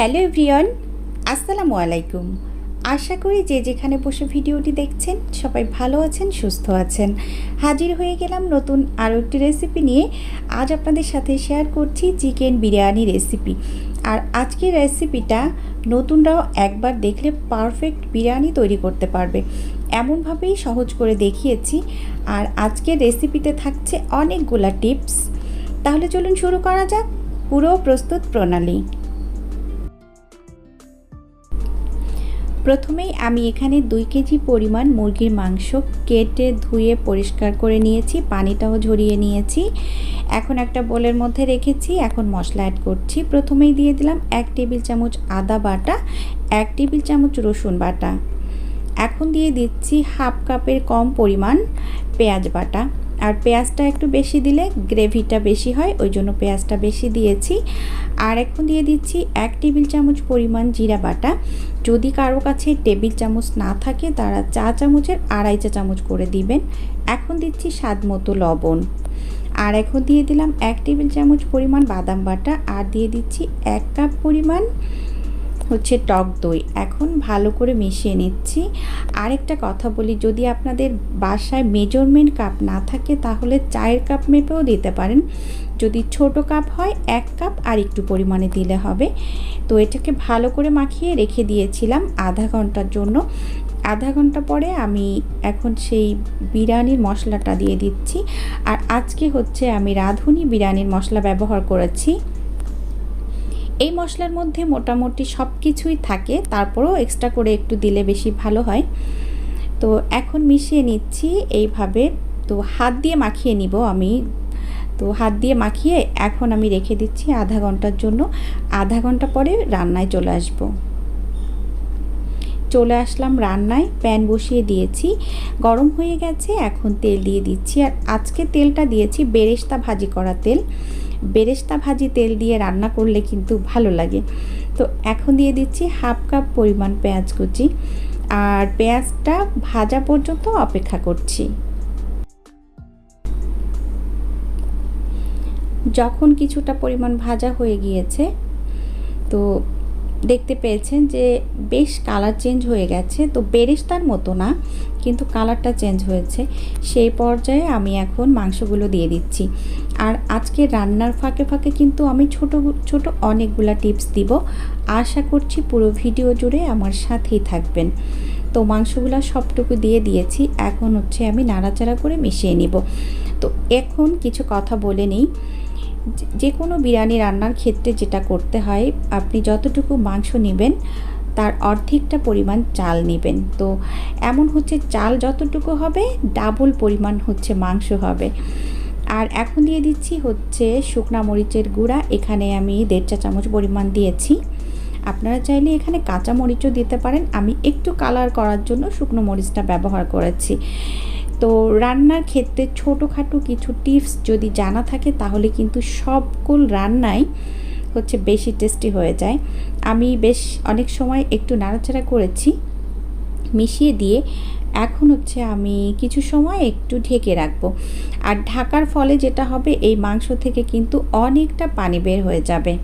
Hello everyone, আসসালামু আলাইকুম। আশা করি যে যেখানে বসে ভিডিওটি দেখছেন, সবাই ভালো আছেন, সুস্থ আছেন। হাজির হয়ে গেলাম নতুন আরও একটি রেসিপি নিয়ে। আজ আপনাদের সাথে শেয়ার করছি চিকেন বিরিয়ানি রেসিপি আর আজকের রেসিপিটা নতুনরাও একবার দেখলে পারফেক্ট বিরিয়ানি তৈরি করতে পারবে। এমনভাবেই সহজ করে দেখিয়েছি। আর আজকের রেসিপিতে থাকছে অনেকগুলা টিপস তাহলে চলুন শুরু করা যাক। পুরো প্রস্তুত প্রণালী। প্রথমেই আমি এখানে দুই কেজি পরিমাণ মুরগির মাংস কেটে ধুয়ে পরিষ্কার করে নিয়েছি, পানিটাও ঝরিয়ে নিয়েছি। এখন একটা বোলের মধ্যে রেখেছি, এখন মশলা অ্যাড করছি। প্রথমেই দিয়ে দিলাম এক টেবিল চামচ আদা বাটা, এক টেবিল চামচ রসুন বাটা। এখন দিয়ে দিচ্ছি হাফ কাপের কম পরিমাণ পেঁয়াজ বাটা। আর পেঁয়াজটা একটু বেশি দিলে গ্রেভিটা বেশি হয়, ওই জন্য পেঁয়াজটা বেশি দিয়েছি। আর এখন দিয়ে দিচ্ছি এক টেবিল চামচ পরিমাণ জিরা বাটা। যদি কারও কাছে টেবিল চামচ না থাকে, তারা চা চামচের আড়াই চা চামচ করে দিবেন। এখন দিচ্ছি স্বাদ মতো লবণ। আর এখন দিয়ে দিলাম এক টেবিল চামচ পরিমাণ বাদাম বাটা। আর দিয়ে দিচ্ছি এক কাপ পরিমাণ হচ্ছে টক দই। এখন ভালো করে মিশিয়ে নিচ্ছি। আরেকটা কথা বলি, যদি আপনাদের বাসায় মেজারমেন্ট কাপ না থাকে, তাহলে চায়ের কাপ মেপেও দিতে পারেন। যদি ছোট কাপ হয়, এক কাপ আর একটু পরিমাণে দিলে হবে। তো এটাকে ভালো করে মাখিয়ে রেখে দিয়েছিলাম আধা ঘণ্টার জন্য। আধা ঘণ্টা পরে আমি এখন সেই বিরিয়ানির মশলাটা দিয়ে দিচ্ছি। আর আজকে হচ্ছে আমি রাঁধুনি বিরিয়ানির মশলা ব্যবহার করেছি। এই মশলার মধ্যে মোটামুটি সব কিছুই থাকে, তারপরেও এক্সট্রা করে একটু দিলে বেশি ভালো হয়। তো এখন মিশিয়ে নিচ্ছি, এইভাবে। তো হাত দিয়ে মাখিয়ে নিব আমি। তো হাত দিয়ে মাখিয়ে এখন আমি রেখে দিচ্ছি আধা ঘণ্টার জন্য। আধা ঘণ্টা পরে রান্নায় চলে আসব। চলে আসলাম রান্নায়, প্যান বসিয়ে দিয়েছি। গরম হয়ে গেছে, এখন তেল দিয়ে দিচ্ছি। আর আজকে তেলটা দিয়েছি বেরেস্তা ভাজি করা তেল। বেরেস্তা ভাজি তেল দিয়ে রান্না করলে কিন্তু ভালো লাগে। তো এখন দিয়ে দিচ্ছি হাফ কাপ পরিমাণ পেঁয়াজ কুচি আর পেঁয়াজটা ভাজা পর্যন্ত অপেক্ষা করছি। যখন কিছুটা পরিমাণ ভাজা হয়ে গিয়েছে, তো দেখতে পেয়েছেন যে বেশ কালার চেঞ্জ হয়ে গেছে। তো বেরেস্তার মতো না, কিন্তু কালারটা চেঞ্জ হয়েছে। সেই পর্যায়ে আমি এখন মাংসগুলো দিয়ে দিচ্ছি। আর আজকে রান্নার ফাঁকে ফাঁকে কিন্তু আমি ছোট ছোট অনেকগুলা টিপস দিব। আশা করছি পুরো ভিডিও জুড়ে আমার সাথেই থাকবেন। তো মাংসগুলো সবটুকু দিয়ে দিয়েছি। এখন হচ্ছে আমি নাড়াচাড়া করে মিশিয়ে নিব। তো এখন কিছু কথা বলে নিই। যে কোনো বিরিয়ানি রান্নার ক্ষেত্রে যেটা করতে হয়, আপনি যতটুকু মাংস নেবেন, তার অর্ধেকটা পরিমাণ চাল নেবেন। তো এমন হচ্ছে চাল যতটুকু হবে, ডাবল পরিমাণ হচ্ছে মাংস হবে। আর এখন দিয়ে দিচ্ছি হচ্ছে শুকনা মরিচের গুঁড়া, এখানে আমি দেড় চা চামচ পরিমাণ দিয়েছি। আপনারা চাইলে এখানে কাঁচা মরিচও দিতে পারেন। আমি একটু কালার করার জন্য শুকনো মরিচটা ব্যবহার করেছি। তো রান্নার ক্ষেত্রে ছোটোখাটো কিছু টিপস যদি জানা থাকে, তাহলে কিন্তু সবগুল রান্নাই হচ্ছে বেশি টেস্টি হয়ে যায়। আমি বেশ অনেক সময় একটু নাড়াচাড়া করেছি, মিশিয়ে দিয়ে। এখন হচ্ছে আমি কিছু সময় একটু ঢেকে রাখব। আর ঢাকার ফলে যেটা হবে, এই মাংস থেকে কিন্তু অনেকটা পানি বের হয়ে যাবে।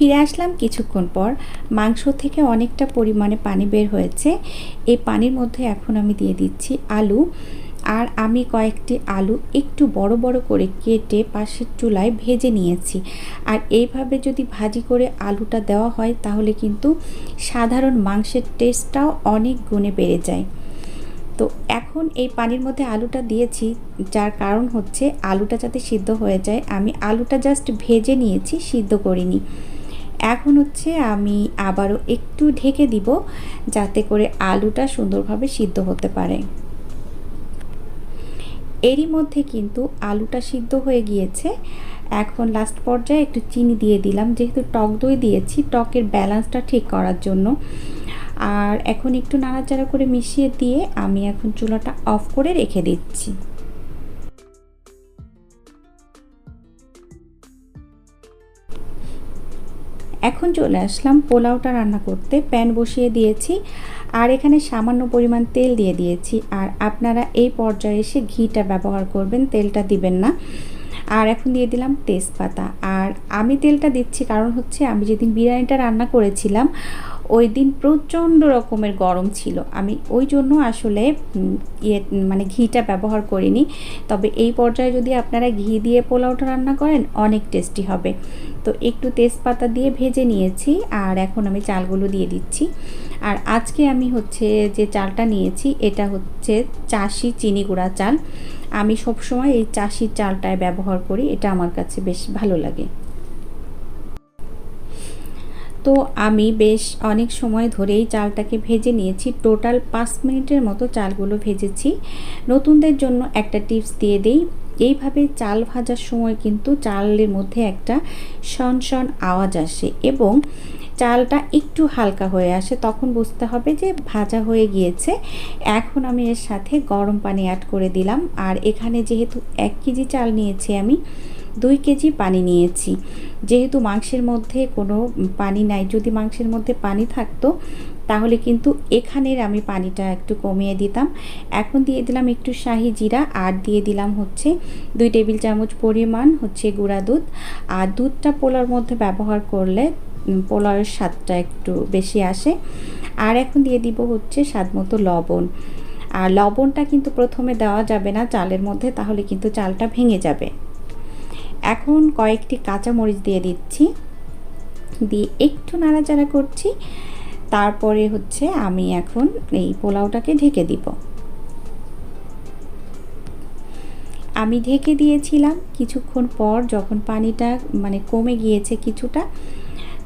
ফিরে আসলাম কিছুক্ষণ পর। মাংস থেকে অনেকটা পরিমাণে পানি বের হয়েছে। এই পানির মধ্যে এখন আমি দিয়ে দিচ্ছি আলু। আর আমি কয়েকটি আলু একটু বড় বড় করে কেটে পাশের চুলায় ভেজে নিয়েছি। আর এইভাবে যদি ভাজি করে আলুটা দেওয়া হয়, তাহলে কিন্তু সাধারণ মাংসের টেস্টটাও অনেক গুণে বেড়ে যায়। তো এখন এই পানির মধ্যে আলুটা দিয়েছি। যার কারণ হচ্ছে আলুটা যাতে সিদ্ধ হয়ে যায়, আমি আলুটা জাস্ট ভেজে নিয়েছি, সিদ্ধ করিনি। এখন হচ্ছে আমি আবারও একটু ঢেকে দিব যাতে করে আলুটা সুন্দরভাবে সিদ্ধ হতে পারে। এরই মধ্যে কিন্তু আলুটা সিদ্ধ হয়ে গিয়েছে। এখন লাস্ট পর্যায়ে একটু চিনি দিয়ে দিলাম। যেহেতু টক দই দিয়েছি, টকের ব্যালেন্সটা ঠিক করার জন্য। আর এখন একটু নাড়াচাড়া করে মিশিয়ে দিয়ে আমি এখন চুলাটা অফ করে রেখে দিচ্ছি। এখন চলে আসলাম পোলাওটা রান্না করতে। প্যান বসিয়ে দিয়েছি আর এখানে সামান্য পরিমাণ তেল দিয়ে দিয়েছি। আর আপনারা এই পর্যায়ে এসে ঘিটা ব্যবহার করবেন, তেলটা দিবেন না। আর এখন দিয়ে দিলাম তেজপাতা। আর আমি তেলটা দিচ্ছি কারণ হচ্ছে আমি যেদিন বিরিয়ানিটা রান্না করেছিলাম ওই দিন প্রচণ্ড রকমের গরম ছিল। আমি ওই জন্য আসলে ইয়ে মানে ঘিটা ব্যবহার করিনি। তবে এই পর্যায়ে যদি আপনারা ঘি দিয়ে পোলাওটা রান্না করেন, অনেক টেস্টি হবে। তো একটু তেজপাতা দিয়ে ভেজে নিয়েছি, আর এখন আমি চালগুলো দিয়ে দিচ্ছি। আর আজকে আমি হচ্ছে যে চালটা নিয়েছি, এটা হচ্ছে চাষি চিনি গুঁড়া চাল। আমি সবসময় এই চাষির চালটায় ব্যবহার করি, এটা আমার কাছে বেশ ভালো লাগে। তো আমি বেশ অনেক সময় ধরেই চালটাকে ভেজে নিয়েছি। টোটাল পাঁচ মিনিটের মতো চালগুলো ভেজেছি। নতুনদের জন্য একটা টিপস দিয়ে দেই। এইভাবে চাল ভাজার সময় কিন্তু চালের মধ্যে একটা শন আওয়াজ আসে এবং চালটা একটু হালকা হয়ে আসে। তখন বুঝতে হবে যে ভাজা হয়ে গিয়েছে। এখন আমি এর সাথে গরম পানি অ্যাড করে দিলাম। আর এখানে যেহেতু এক কেজি চাল নিয়েছি আমি, দুই কেজি পানি নিয়েছি। যেহেতু মাংসের মধ্যে কোনো পানি নাই, যদি মাংসের মধ্যে পানি থাকতো, তাহলে কিন্তু এখানের আমি পানিটা একটু কমিয়ে দিতাম। এখন দিয়ে দিলাম একটু শাহি জিরা, আর দিয়ে দিলাম হচ্ছে দুই টেবিল চামচ পরিমাণ হচ্ছে গুঁড়া দুধ। আর দুধটা পোলার মধ্যে ব্যবহার করলে পোলাওয়ের স্বাদটা একটু বেশি আসে। আর এখন দিয়ে দিব হচ্ছে স্বাদ মতো লবণ। আর লবণটা কিন্তু প্রথমে দেওয়া যাবে না চালের মধ্যে, তাহলে কিন্তু চালটা ভেঙে যাবে। এখন কয়েকটি কাঁচা মরিচ দিয়ে দিচ্ছি। দিয়ে একটু নাড়াচাড়া করছি। তারপরে হচ্ছে আমি এখন এই পোলাওটাকে ঢেকে দিব। আমি ঢেকে দিয়েছিলাম কিছুক্ষণ পর যখন পানিটা মানে কমে গিয়েছে কিছুটা,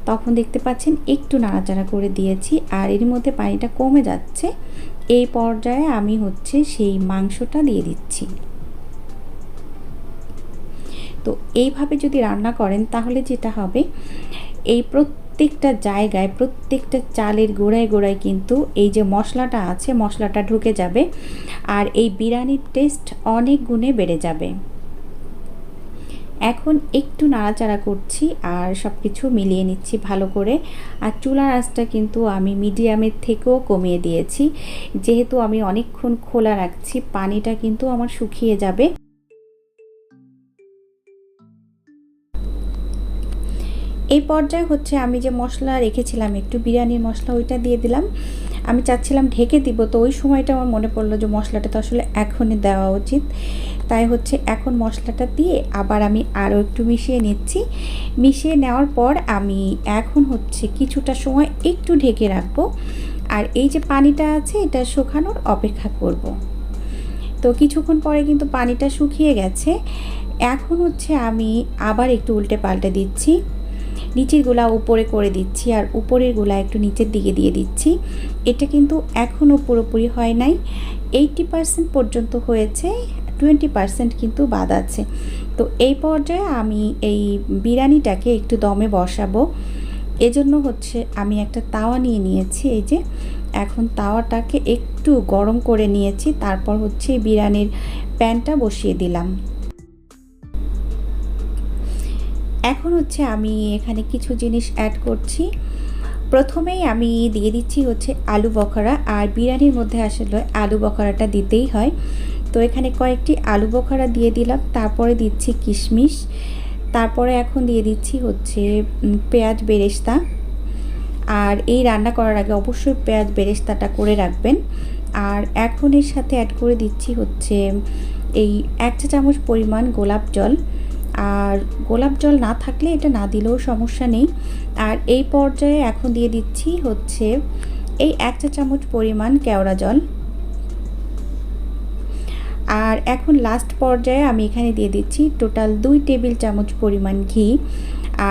তখন দেখতে পাচ্ছেন একটু নাড়াচাড়া করে দিয়েছি আর এর মধ্যে পানিটা কমে যাচ্ছে। এই পর্যায়ে আমি হচ্ছে সেই মাংসটা দিয়ে দিচ্ছি। তো এইভাবে যদি রান্না করেন, তাহলে যেটা হবে, এই প্রত্যেকটা জায়গায়, প্রত্যেকটা চালের গোড়ায় গোড়ায় কিন্তু এই যে মশলাটা আছে, মশলাটা ঢুকে যাবে আর এই বিরিয়ানির টেস্ট অনেক গুণে বেড়ে যাবে। এখন একটু নাড়াচাড়া করছি আর সব কিছু মিলিয়ে নিচ্ছি ভালো করে। আর চুলার আঁচটা কিন্তু আমি মিডিয়ামের থেকেও কমিয়ে দিয়েছি। যেহেতু আমি অনেকক্ষণ খোলা রাখছি, পানিটা কিন্তু আমার শুকিয়ে যাবে। এই পর্যায়ে হচ্ছে আমি যে মশলা রেখেছিলাম, একটু বিরিয়ানির মশলা ওইটা দিয়ে দিলাম। আমি চাচ্ছিলাম ঢেকে দিব, তো ওই সময়টা আমার মনে পড়ল যে মশলাটা তো আসলে এখনই দেওয়া উচিত। তাই হচ্ছে এখন মশলাটা দিয়ে আবার আমি আরও একটু মিশিয়ে নিচ্ছি। মিশিয়ে নেওয়ার পর আমি এখন হচ্ছে কিছুটা সময় একটু ঢেকে রাখব। আর এই যে পানিটা আছে, এটা শুকানোর অপেক্ষা করব। তো কিছুক্ষণ পরে কিন্তু পানিটা শুকিয়ে গেছে। এখন হচ্ছে আমি আবার একটু উল্টে পাল্টে দিচ্ছি। নিচের গোলা উপরে করে দিচ্ছি আর উপরের গোলা একটু নিচের দিকে দিয়ে দিচ্ছি। এটা কিন্তু এখনও পুরোপুরি হয় নাই। এইটি পার্সেন্ট পর্যন্ত হয়েছে, টোয়েন্টি পার্সেন্ট কিন্তু বাদ আছে। তো এই পর্যায়ে আমি এই বিরিয়ানিটাকে একটু দমে বসাবো। এজন্য হচ্ছে আমি একটা তাওয়া নিয়ে নিয়েছি, এই যে এখন তাওয়াটাকে একটু গরম করে নিয়েছি, তারপর হচ্ছে বিরিয়ানির প্যানটা বসিয়ে দিলাম। এখন হচ্ছে আমি এখানে কিছু জিনিস অ্যাড করছি। প্রথমেই আমি দিয়ে দিচ্ছি হচ্ছে আলু বখরা, আর বিরিয়ানির মধ্যে আসলে আলু বখরাটা দিতেই হয়। তো এখানে কয়েকটি আলু বখরা দিয়ে দিলাম, তারপরে দিচ্ছি কিশমিশ, তারপরে এখন দিয়ে দিচ্ছি হচ্ছে পেঁয়াজ বেরেস্তা। আর এই রান্না করার আগে অবশ্যই পেঁয়াজ বেরেস্তাটা করে রাখবেন। আর এখন এর সাথে অ্যাড করে দিচ্ছি হচ্ছে এই এক চা চামচ পরিমাণ গোলাপ জল। আর গোলাপ জল না থাকলে এটা না দিলেও সমস্যা নেই। আর এই পর্যায়ে এখন দিয়ে দিচ্ছি হচ্ছে এই এক চা চামচ পরিমাণ কেওড়া জল। আর এখন লাস্ট পর্যায়ে আমি এখানে দিয়ে দিচ্ছি টোটাল দুই টেবিল চামচ পরিমাণ ঘি।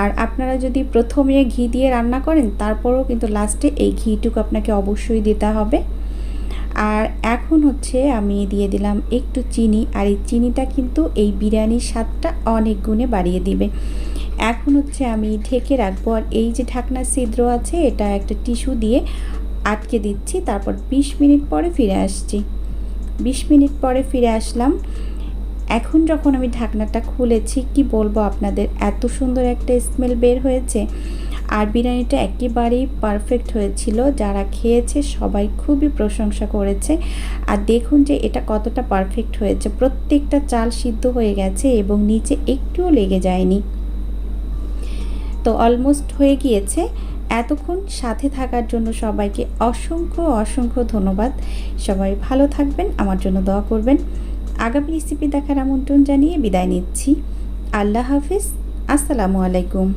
আর আপনারা যদি প্রথমে ঘি দিয়ে রান্না করেন, তারপরেও কিন্তু লাস্টে এই ঘিটুকু আপনাকে অবশ্যই দিতে হবে। আর এখন হচ্ছে আমি দিয়ে দিলাম একটু চিনি, আর এই চিনিটা কিন্তু এই বিরিয়ানির স্বাদটা অনেক গুণে বাড়িয়ে দিবে। এখন হচ্ছে আমি ঢেকে রাখব, আর এই যে ঢাকনার ছিদ্র আছে, এটা একটা টিস্যু দিয়ে আটকে দিচ্ছি, তারপর ২০ মিনিট পরে ফিরে আসছি। ২০ মিনিট পরে ফিরে আসলাম। এখন যখন আমি ঢাকনাটা খুলেছি, কি বলব আপনাদের, এত সুন্দর একটা স্মেল বের হয়েছে। আর বিরিয়ানিটা একেবারেই পারফেক্ট হয়েছিল। যারা খেয়েছে সবাই খুবই প্রশংসা করেছে। আর দেখুন যে এটা কতটা পারফেক্ট হয়েছে। প্রত্যেকটা চাল সিদ্ধ হয়ে গেছে এবং নিচে একটুও লেগে যায়নি। তো অলমোস্ট হয়ে গিয়েছে। এতক্ষণ সাথে থাকার জন্য সবাইকে অসংখ্য অসংখ্য ধন্যবাদ। সবাই ভালো থাকবেন, আমার জন্য দোয়া করবেন। আগামী রেসিপি দেখার আমন্ত্রণ জানিয়ে বিদায় নিচ্ছি। আল্লাহ হাফিজ। আসসালামু আলাইকুম।